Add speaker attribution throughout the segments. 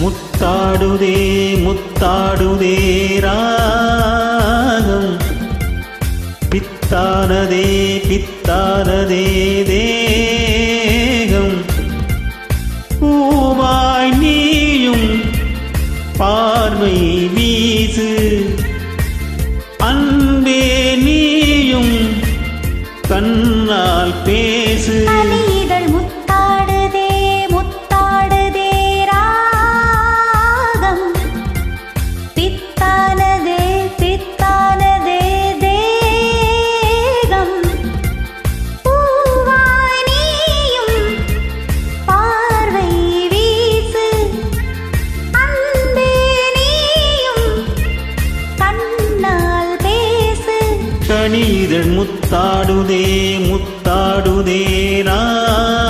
Speaker 1: முத்தாடுதே முத்தாடுதே ராகம். பித்தானதே பித்தானதே தேகம். பூவாய் நீயும் பார்வை வீசு. அன்பே நீயும் கண்ணால் பேசு. கணீதழ் முத்தாடுதே முத்தாடுதே நான்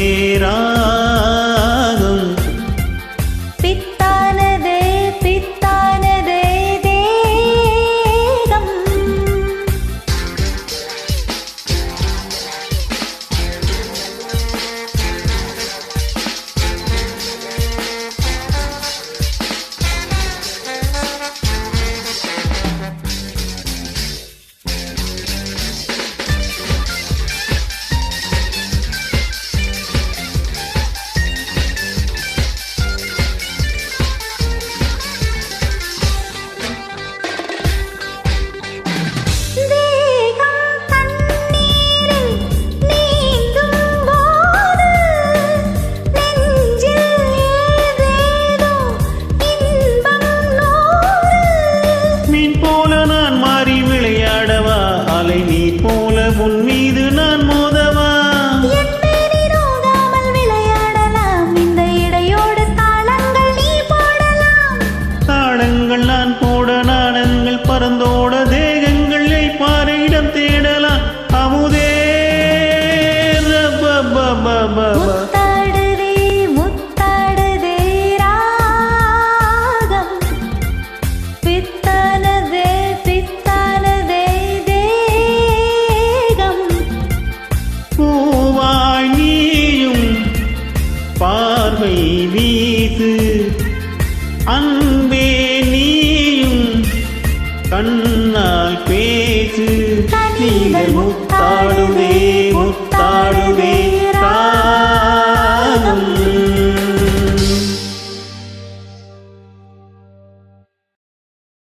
Speaker 2: मेरा அன்பே
Speaker 1: நீயும் கண்ணால் பேசு. நீங்கள் முத்தாடுவே முத்தாடுவே